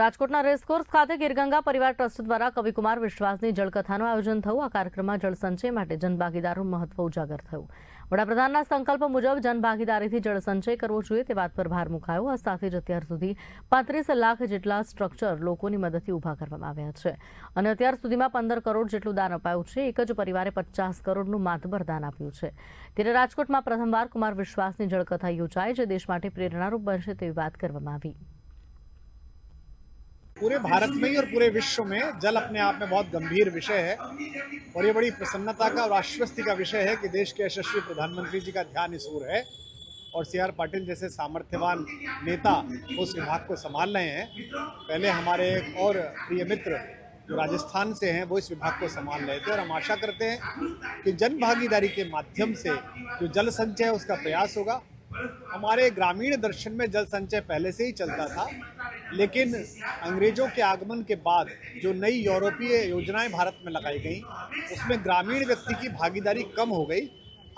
રાજકોટના રેસકોર્સ ખાતે ગીરગંગા પરિવાર ટ્રસ્ટ દ્વારા કવિકુમાર વિશ્વાસની જળકથાનું આયોજન થયું. આ કાર્યક્રમમાં જળસંચય માટે જનભાગીદારનું મહત્વ ઉજાગર થયું. વડાપ્રધાનના સંકલ્પ મુજબ જનભાગીદારીથી જળસંચય કરવો જોઈએ તે વાત પર ભાર મુકાયો. આ સાથે જ અત્યાર સુધી પાંત્રીસ લાખ જેટલા સ્ટ્રક્ચર લોકોની મદદથી ઊભા કરવામાં આવ્યા છે અને અત્યાર સુધીમાં પંદર કરોડ જેટલું દાન અપાયું છે. એક જ પરિવારે પચાસ કરોડનું માતબર દાન આપ્યું છે. ત્યારે રાજકોટમાં પ્રથમવાર કુમાર વિશ્વાસની જળકથા યોજાય. જે દેશ માટે પ્રેરણારૂપ બનશે તેવી વાત કરવામાં આવી. पूरे भारत में ही और पूरे विश्व में जल अपने आप में बहुत गंभीर विषय है। और ये बड़ी प्रसन्नता का और आश्वस्ति का विषय है कि देश के यशस्वी प्रधानमंत्री जी का ध्यान इस ओर है और सी आर पाटिल जैसे सामर्थ्यवान नेता उस विभाग को संभाल रहे हैं। पहले हमारे एक और प्रिय मित्र जो राजस्थान से हैं, वो इस विभाग को संभाल रहे थे और हम आशा करते हैं कि जन भागीदारी के माध्यम से जो जल संचय है उसका प्रयास होगा। हमारे ग्रामीण दर्शन में जल संचय पहले से ही चलता था लेकिन अंग्रेजों के आगमन के बाद जो नई यूरोपीय योजनाएं भारत में लगाई गई उसमें ग्रामीण व्यक्ति की भागीदारी कम हो गई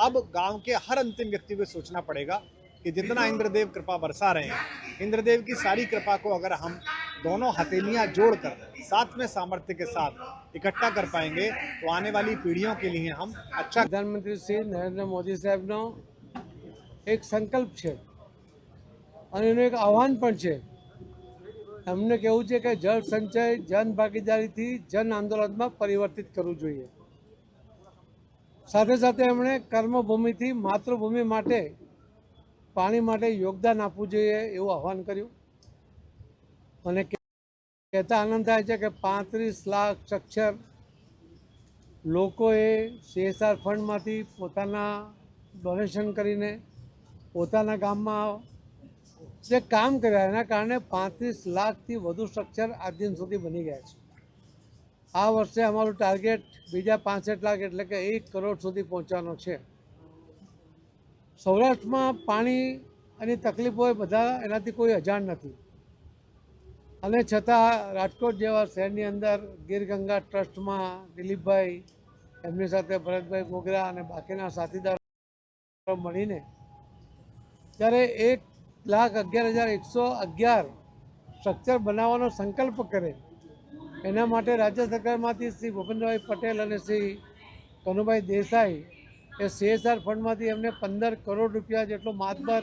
अब गांव के हर अंतिम व्यक्ति को सोचना पड़ेगा कि जितना इंद्रदेव कृपा बरसा रहे हैं इंद्रदेव की सारी कृपा को अगर हम दोनों हथेलियां जोड़कर साथ में सामर्थ्य के साथ इकट्ठा कर पाएंगे तो आने वाली पीढ़ियों के लिए हम अच्छा પ્રધાનમંત્રી શ્રી નરેન્દ્ર મોદી સાહેબનો એક સંકલ્પ છે અને એનું એક આહ્વાન પણ છે એમને કહેવું છે કે જળ સંચય, જન ભાગીદારીથી જન આંદોલનમાં પરિવર્તિત કરવું જોઈએ. સાથે સાથે એમણે કર્મભૂમિથી માતૃભૂમિ માટે પાણી માટે યોગદાન આપવું જોઈએ એવું આહવાન કર્યું. અને કહેતા આનંદ થાય છે કે પાંત્રીસ લાખ સક્ષર લોકોએ સીએસઆર ફંડમાંથી પોતાના ડોનેશન કરીને પોતાના ગામમાં જે કામ કર્યા એના કારણે પાંત્રીસ લાખથી વધુ સ્ટ્રક્ચર આજ દિન સુધી બની ગયા છે. આ વર્ષે અમારું ટાર્ગેટ બીજા પાંસઠ લાખ એટલે કે એક કરોડ સુધી પહોંચવાનો છે. સૌરાષ્ટ્રમાં પાણી અને તકલીફો બધા એનાથી કોઈ અજાણ નથી. અને છતાં રાજકોટ જેવા શહેરની અંદર ગીર ગંગા ટ્રસ્ટમાં દિલીપભાઈ, એમની સાથે ભરતભાઈ ગોગરા અને બાકીના સાથીદારો મળીને ત્યારે એક લાખ અગિયાર હજાર એકસો અગિયાર સ્ટ્રક્ચર બનાવવાનો સંકલ્પ કરે. એના માટે રાજ્ય સરકારમાંથી શ્રી ભૂપેન્દ્રભાઈ પટેલ અને શ્રી કનુભાઈ દેસાઈ એ સીએસઆર ફંડમાંથી એમને પંદર કરોડ રૂપિયા જેટલો માતબર